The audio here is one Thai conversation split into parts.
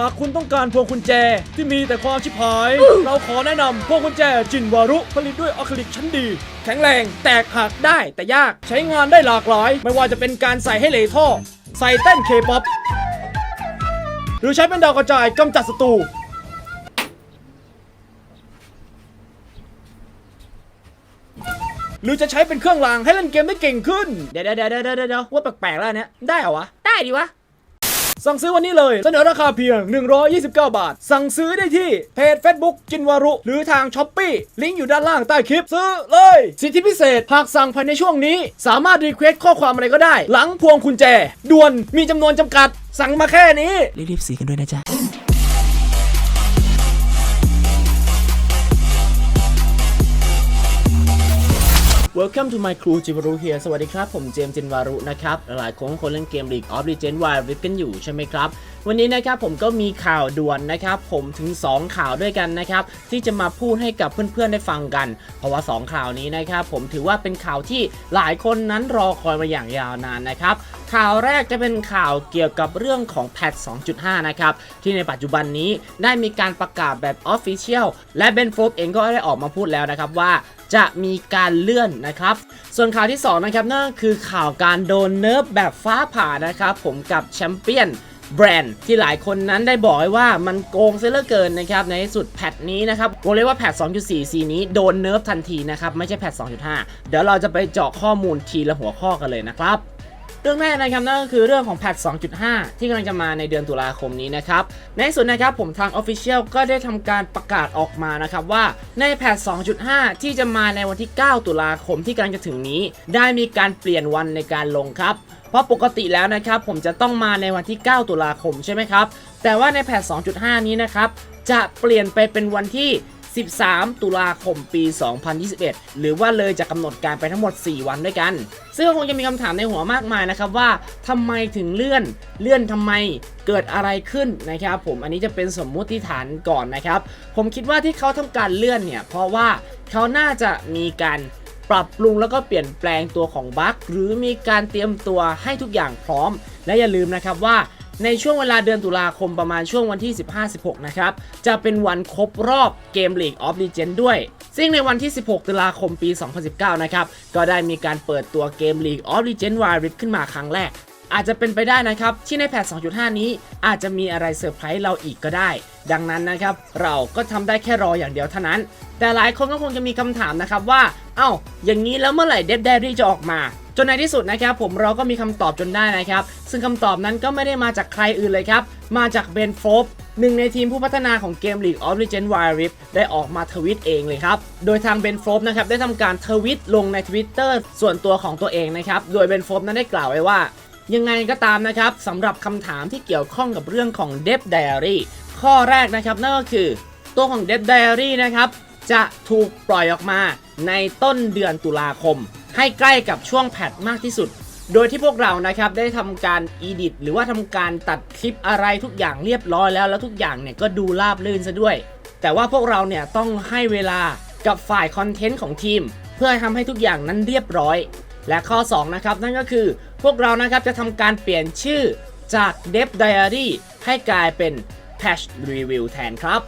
หากคุณต้องการพวงกุญแจที่มีแต่ความชิบหาย เราขอแนะนำพวงกุญแจจินวารุผลิตด้วยอะคริลิกชั้นดี แข็งแรงแตกหักได้แต่ยากใช้งานได้หลากหลาย ไม่ว่าจะเป็นการใส่ให้เหลท่อ ใส่เต้นเคป๊อปหรือใช้เป็นดาวกระจายกำจัดศัตรูหรือจะใช้เป็นเครื่องรางให้เล่นเกมได้เก่งขึ้น เดี๋ยวเดี๋ยวเดี๋ยวเดี๋ยวเดี๋ยวว่าแปลกๆแล้วอันเนี้ยได้เหรอวะ ได้ดิวะ สั่งซื้อวันนี้เลย เสนอราคาเพียง 129 บาท สั่งซื้อได้ที่เพจ Facebook จินวารุ หรือทางช้อปปีลิงก์อยู่ด้านล่างใต้คลิปซื้อเลย สิทธิพิเศษหากสั่งภายในช่วงนี้ สามารถรีเควสข้อความอะไรก็ได้ หลังพวงกุญแจด่วนมีจำนวนจำกัด สั่งมาแค่นี้รีบๆสีกันด้วยนะจ๊ะ Welcome to my crew จิวารุ here สวัสดีครับ ผมเจมส์จินวารุนะครับ หลายคนคนเล่นเกม League of Legends Wild Rift กันอยู่ใช่ไหมครับ วันนี้นะครับผมก็มีข่าวด่วนนะครับผมถึง 2 ข่าวด้วยกันนะครับที่จะมาพูดให้กับเพื่อนๆได้ฟังกัน เพราะว่า 2 ข่าวนี้นะครับผมถือว่าเป็นข่าวที่หลายคนนั้นรอคอยมาอย่างยาวนานนะครับข่าวแรกจะเป็นข่าวเกี่ยวกับเรื่องของแพท 2.5 นะครับที่ในปัจจุบันนี้ได้มีการประกาศแบบ Official และเบนโฟกเองก็ได้ออกมาพูดแล้วนะครับว่าจะมีการเลื่อนนะครับ ส่วนข่าวที่ 2 นะครับนั่นคือข่าวการโดนเนิร์ฟแบบฟ้าผ่านะครับ ผมกับแชมเปี้ยน แบรนด์ที่หลายคนนั้นได้บอกไว้ว่ามันโกงเสียเหลือเกินนะครับในที่สุดแพทนี้นะครับวงเรียกว่าแพท 2.4ซีนี้โดนเนิร์ฟทันทีนะครับไม่ใช่แพท 2.5 เดี๋ยวเราจะไปเจาะข้อมูลทีละหัวข้อกันเลยนะครับ รื่องแรกนะครับนั่นก็คือเรื่องของแพท 2.5 ที่กำลังจะมาในเดือนตุลาคมนี้นะครับ ในที่สุดนะครับผมทาง Official ก็ได้ทำการประกาศออกมานะครับว่าในแพท 2.5 ที่จะมาในวันที่ 9 ตุลาคมที่กำลังจะถึงนี้ ได้มีการเปลี่ยนวันในการลงครับ เพราะปกติแล้วนะครับผมจะต้องมาในวันที่ 9 ตุลาคมใช่ไหมครับ แต่ว่าในแพท 2.5 นี้นะครับจะเปลี่ยนไปเป็นวันที่ 13 ตุลาคมปี 2021 หรือว่าเลยจากกำหนดการไปทั้งหมด 4 วันด้วยกัน ซึ่งคงจะมีคำถามในหัวมากมายนะครับว่าทำไมถึงเลื่อน เลื่อนทำไมเกิดอะไรขึ้นนะครับผมอันนี้จะเป็นสมมุติฐานก่อนนะครับ ผมคิดว่าที่เขาทำการเลื่อนเนี่ยเพราะว่าเขาน่าจะมีการปรับปรุงแล้วก็เปลี่ยนแปลงตัวของบั๊กหรือมีการเตรียมตัวให้ทุกอย่างพร้อม และอย่าลืมนะครับว่า ในช่วงเวลาเดือนตุลาคมประมาณช่วงวันที่ 15-16 นะครับ จะเป็นวันครบรอบเกม League of Legends ด้วย ซึ่งในวันที่ 16 ตุลาคมปี 2019 นะครับ ก็ได้มีการเปิดตัวเกม League of Legends Wild Rift ขึ้นมาครั้งแรก อาจจะเป็นไปได้นะครับ ที่ในแพท 2.5 นี้อาจจะมีอะไรเซอร์ไพรส์เราอีกก็ได้ ดังนั้นนะครับ เราก็ทำได้แค่รออย่างเดียวเท่านั้น แต่หลายคนก็คงจะมีคำถามนะครับว่า เอ้า อย่างนี้แล้วเมื่อไหร่เดฟเดรี่จะออกมา จนในที่สุดนะครับผมเราก็มีคำตอบจนได้นะครับ ซึ่งคำตอบนั้นก็ไม่ได้มาจากใครอื่นเลยครับ มาจากเบนโฟบหนึ่งในทีมผู้พัฒนาของเกม League of Legends Wild Rift ได้ออกมาทวิตเองเลยครับ โดยทางเบนโฟบนะครับได้ทำการทวิตลงใน Twitter ส่วนตัวของตัวเองนะครับ โดยเบนโฟบนั้นได้กล่าวไว้ว่า ยังไงก็ตามนะครับสำหรับคำถามที่เกี่ยวข้องกับเรื่องของ d e v Diary ข้อแรกนะครับนั่นก็คือตัวของ d e v Diary นะครับจะถูกปล่อยออกมาในต้นเดือนตุลาคม ให้ใกล้กับช่วงแพทมากที่สุด โดยที่พวกเรานะครับได้ทำการอีดิทหรือว่าทำการตัดคลิปอะไรทุกอย่างเรียบร้อยแล้วแล้วทุกอย่างเนี่ยก็ดูราบลื่นซะด้วย แต่ว่าพวกเราเนี่ยต้องให้เวลากับฝ่ายคอนเทนต์ของทีม เพื่อทำให้ทุกอย่างนั้นเรียบร้อย และข้อ 2 นะครับ นั่นก็คือพวกเรานะครับจะทำการเปลี่ยนชื่อจาก Dev Diary ให้กลายเป็น Patch Review แทนครับ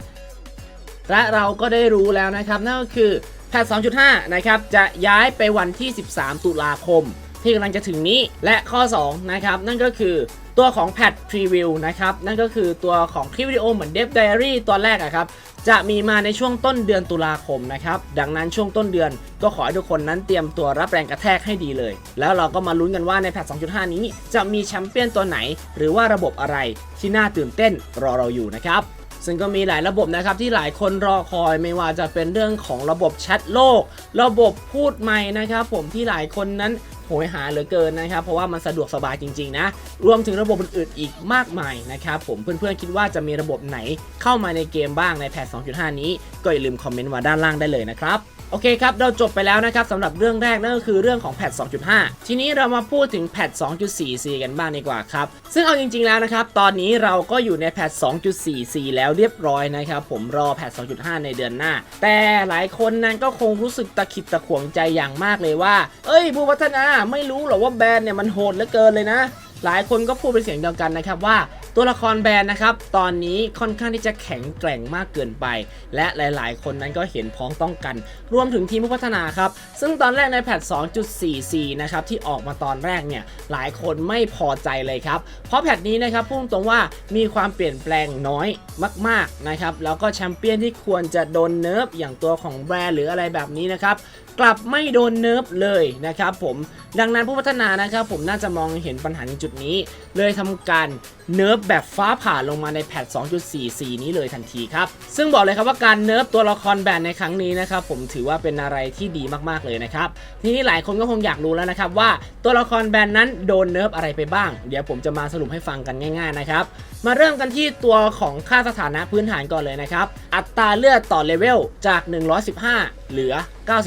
และเราก็ได้รู้แล้วนะครับ นั่นก็คือ แพท2.5 นะครับ จะย้ายไปวันที่ 13 ตุลาคม ที่กำลังจะถึงนี้และข้อ 2 นะครับ นั่นก็คือตัวของแพท Preview นะครับ นั่นก็คือตัวของคลิปวิดีโอเหมือน Dev Diary ตอนแรกอะครับ จะมีมาในช่วงต้นเดือนตุลาคมนะครับ ดังนั้นช่วงต้นเดือนก็ขอให้ทุกคนนั้นเตรียมตัวรับแรงกระแทกให้ดีเลย แล้วเราก็มาลุ้นกันว่าในแพท 2.5 นี้ จะมีแชมเปี้ยนตัวไหน หรือว่าระบบอะไรที่น่าตื่นเต้นรอเราอยู่นะครับ ซึ่งก็มีหลายระบบนะครับที่หลายคนรอคอยไม่ว่าจะเป็นเรื่องของระบบแชทโลก ระบบพูดไม่นะครับ ผมที่หลายคนนั้นโหยหาเหลือเกินนะครับ เพราะว่ามันสะดวกสบายจริง ๆ นะ รวมถึงระบบอื่นๆอีกมากมายนะครับ ผมเพื่อนๆคิดว่าจะมีระบบไหนเข้ามาในเกมบ้างในแพท2.5 นี้ ก็อย่าลืมคอมเมนต์มาด้านล่างได้เลยนะครับ โอเคครับ เราจบไปแล้วนะครับสำหรับเรื่องแรกนั่นก็คือเรื่องของแพท 2.5 ทีนี้เรามาพูดถึงแพท 2.4c กันบ้างดีกว่าครับ ซึ่งเอาจริงๆแล้วนะครับ ตอนนี้เราก็อยู่ในแพท 2.4c แล้วเรียบร้อยนะครับผมรอแพท 2.5 ในเดือนหน้า แต่หลายคนนั้นก็คงรู้สึกตะขิดตะขวงใจอย่างมากเลยว่า เอ้ยผู้พัฒนาไม่รู้หรอว่าแบรนด์เนี่ยมันโหดเหลือเกินเลยนะ หลายคนก็พูดเป็นเสียงเดียวกันนะครับว่า ตัวละครแบรนด์นะครับ ตอนนี้ค่อนข้างที่จะแข็งแกร่งมากเกินไป และหลายๆ คนนั้นก็เห็นพ้องต้องกัน รวมถึงทีมผู้พัฒนาครับ ซึ่งตอนแรกในแพท 2.44 นะครับ ที่ออกมาตอนแรกเนี่ย หลายคนไม่พอใจเลยครับ เพราะแพทนี้นะครับพุ่งตรงว่ามีความเปลี่ยนแปลงน้อยมาก ๆ นะครับ แล้วก็แชมเปี้ยนที่ควรจะโดนเนิร์ฟอย่างตัวของแบรนด์หรืออะไรแบบนี้นะครับ กลับไม่โดนเนิร์ฟเลยนะครับผมดังนั้นผู้พัฒนานะครับผมน่าจะมองเห็นปัญหาในจุดนี้ เลยทำการเนิร์ฟแบบฟ้าผ่าลงมาในแพท 2.44 นี้เลยทันทีครับ ซึ่งบอกเลยครับว่าการเนิร์ฟตัวละครแบนในครั้งนี้นะครับผมถือว่าเป็นอะไรที่ดีมากๆเลยนะครับทีนี้หลายคนก็คงอยากรู้แล้วนะครับว่าตัวละครแบนนั้นโดนเนิร์ฟอะไรไปบ้าง เดี๋ยวผมจะมาสรุปให้ฟังกันง่ายๆนะครับมาเริ่มกันที่ตัวของค่าสถานะพื้นฐานก่อนเลยนะครับอัตราเลือดต่อเลเวลจาก 115 เหลือ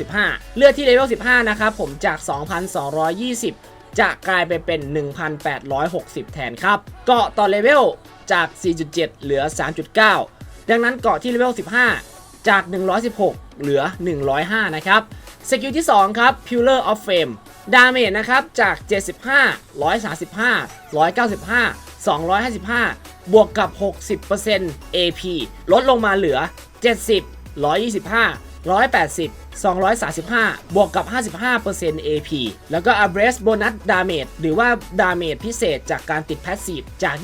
95 เลือดที่เลเวล 15 นะครับผมจาก 2,220 จะกลายไปเป็น 1,860 แทนครับ เกาะต่อเลเวลจาก 4.7 เหลือ 3.9 ดังนั้นเกาะที่เลเวล 15 จาก 116 เหลือ 105 นะครับสกิลที่ 2 ครับ Pillar of Fame ดาเมจนะครับ จาก 75 135 195 255 บวกกับ 60% AP ลดลงมาเหลือ 70 125 180 235 บวกกับ 55% AP แล้วก็ Abrase Bonus Damage หรือว่า Damage พิเศษจากการติด Passive จาก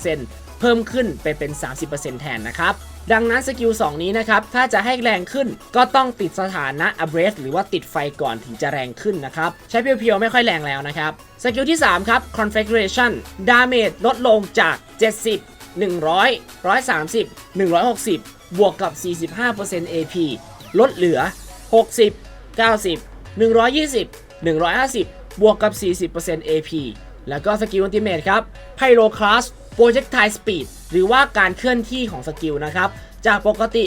25%เพิ่มขึ้นไปเป็น 30%แทนนะครับ ดังนั้นสกิล 2 นี้นะครับ ถ้าจะให้แรงขึ้นก็ต้องติดสถานะ Abrase หรือว่าติดไฟก่อนถึงจะแรงขึ้นนะครับ ใช้เพียวๆ ไม่ค่อยแรงแล้วนะครับ สกิลที่ 3 ครับ Configuration Damage ลดลงจาก 70 100 130 160 บวกกับ 45% AP ลดเหลือ 60 90 120 150 บวกกับ 40% AP แล้วก็สกิลอัลติเมทครับ Pyro Class Projectile Speed หรือว่าการเคลื่อนที่ของสกิลนะครับ จากปกติ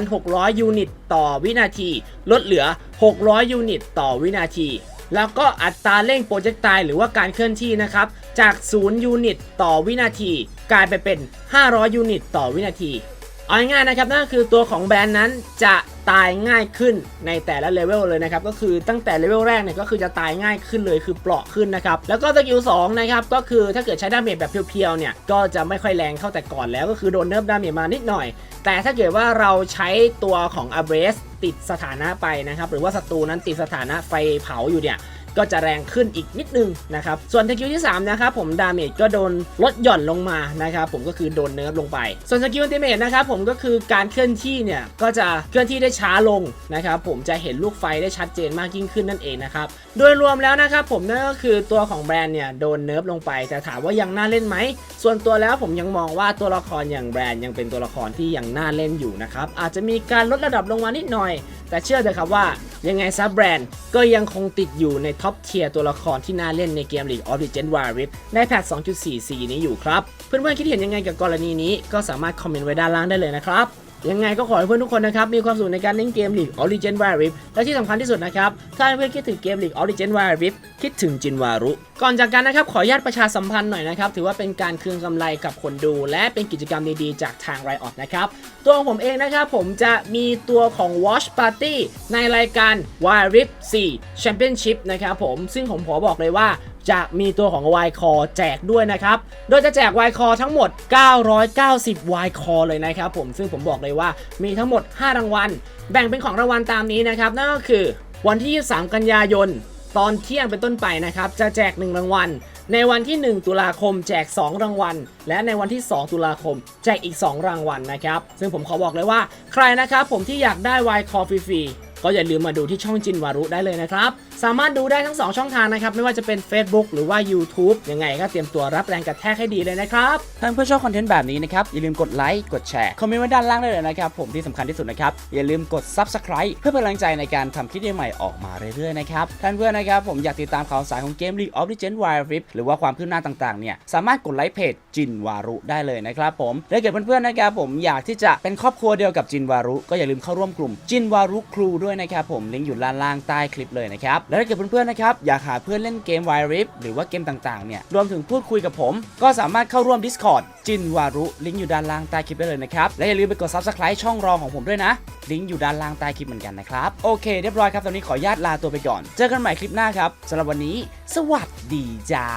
1,600 ยูนิตต่อวินาที ลดเหลือ 600 ยูนิตต่อวินาที แล้วก็อัตราเร่งโปรเจกต์ไตหรือว่าการเคลื่อนที่นะครับ จาก 0 ยูนิตต่อวินาที กลายไปเป็น 500 ยูนิตต่อวินาที เอาง่ายๆนะครับนั่นคือตัวของแบรนด์นั้นจะตายง่ายขึ้นในแต่ละเลเวลเลยนะครับก็คือตั้งแต่เลเวลแรกเนี่ยก็คือจะตายง่ายขึ้นเลยคือเปราะขึ้นนะครับแล้วก็สกิล2นะครับก็คือถ้าเกิดใช้ดาเมจแบบเพียวๆเนี่ยก็จะไม่ค่อยแรงเท่าแต่ก่อนแล้วก็คือโดนเนิร์ฟดาเมจมานิดหน่อย แต่ถ้าเกิดว่าเราใช้ตัวของ a b r a s e ติดสถานะไปนะครับหรือว่าศัตรูนั้นติดสถานะไฟเผาอยู่เนี่ย ก็จะแรงขึ้นอีกนิดนึงนะครับ ส่วนสกิลที่3นะครับผมดาเมจก็โดนลดหย่อนลงมานะครับผมก็คือโดนเนิร์ฟลงไป ส่วนสกิลอัลติเมทนะครับผมก็คือการเคลื่อนที่เนี่ยก็จะเคลื่อนที่ได้ช้าลงนะครับผมจะเห็นลูกไฟได้ชัดเจนมากยิ่งขึ้นนั่นเองนะครับโดยรวมแล้วนะครับผมนั่นก็คือตัวของแบรนด์เนี่ยโดนเนิร์ฟลงไป แต่ถามว่ายังน่าเล่นไหม ส่วนตัวแล้วผมยังมองว่าตัวละครอย่างแบรนด์ยังเป็นตัวละครที่ยังน่าเล่นอยู่นะครับ อาจจะมีการลดระดับลงมานิดหน่อย แต่เชื่อเถอะครับว่ายังไงซับแบรนด์ก็ยังคงติดอยู่ในท็อปเทียร์ตัวละครที่น่าเล่นในเกม League of Legends Wild Rift ในแพท 2.44 นี้อยู่ครับ เพื่อนๆคิดเห็นยังไงกับกรณีนี้ ก็สามารถคอมเมนต์ไว้ด้านล่างได้เลยนะครับยังไงก็ขอให้เพื่อนทุกคนนะครับ มีความสุขในการเล่นเกม League of Legends Wild Rift และที่สำคัญที่สุดนะครับ ถ้าเพื่อนคิดถึงเกม League of Legends Wild Rift คิดถึงจินวารุก่อนจากกันนะครับขออนุญาตประชาสัมพันธ์หน่อยนะครับ ถือว่าเป็นการคืนกำไรกับคนดู และเป็นกิจกรรมดีๆ จากทาง Riot นะครับ ตัวของผมเองนะครับ ผมจะมีตัวของ Watch Party ในรายการ Wild Rift 4 Championship นะครับผมซึ่งผมขอบอกเลยว่าจะมีตัวของ Y c o r แจกด้วยนะครับ โดยจะแจก Y c o r ทั้งหมด 990 Y c o r เลยนะครับผม ซึ่งผมบอกเลยว่ามีทั้งหมด 5 รางวัล แบ่งเป็นของรางวัลตามนี้นะครับ นั่นก็คือวันที่23กันยายน ตอนเที่ยงเป็นต้นไปนะครับ จะแจก 1 รางวัล ในวันที่ 1 ตุลาคมแจก 2 รางวัล และในวันที่ 2 ตุลาคม แจกอีก 2 รางวัลนะครับ ซึ่งผมขอบอกเลยว่า ใครนะครับผมที่อยากได้ Y c o r ฟรีๆ ก็อย่าลืมมาดูที่ช่องจินวารุได้เลยนะครับ สามารถดูได้ทั้ง 2 ช่องทางนะครับ ไม่ว่าจะเป็น Facebook หรือว่า YouTube ยังไงก็เตรียมตัวรับแรงกระแทกให้ดีเลยนะครับถ้าเพื่อนชอบคอนเทนต์แบบนี้นะครับ อย่าลืมกดไลค์กดแชร์คอมเมนต์ไว้ด้านล่างได้เลยนะครับ ผมที่สำคัญที่สุดนะครับ อย่าลืมกด Subscribe เพื่อเป็นกำลังใจในการทำคลิปใหม่ออกมาเรื่อยๆนะครับท่านเพื่อนนะครับผมอยากติดตามข่าวสารของเกม League of Legends Wild Rift หรือว่าความคืบหน้าต่างๆเนี่ยสามารถกดไลค์เพจจินวารุได้เลยนะครับผมและเกิดเพื่อนๆนะครับผมอยากที่จะเป็นครอบครัวเดียวกับจินวารุก็อย่าลืมเข้าร่วมกลุ่มจินวารุครูด้วยนะครับผมลิงก์อยู่ด้านล่างใต้คลิปเลยนะครับและถ้าเกิดเพื่อนๆนะครับอยากหาเพื่อนเล่นเกม Wild Rift หรือว่าเกมต่างๆเนี่ยรวมถึงพูดคุยกับผม ก็สามารถเข้าร่วม Discord จินวารุลิงก์อยู่ด้านล่างใต้คลิปได้เลยนะครับและอย่าลืมไปกด Subscribe ช่องรองของผมด้วยนะลิงก์อยู่ด้านล่างใต้คลิปเหมือนกันนะครับโอเคเรียบร้อยครับตอนนี้ขออนุญาตลาตัวไปก่อน เจอกันใหม่คลิปหน้าครับสำหรับวันนี้ สวัสดีจ้า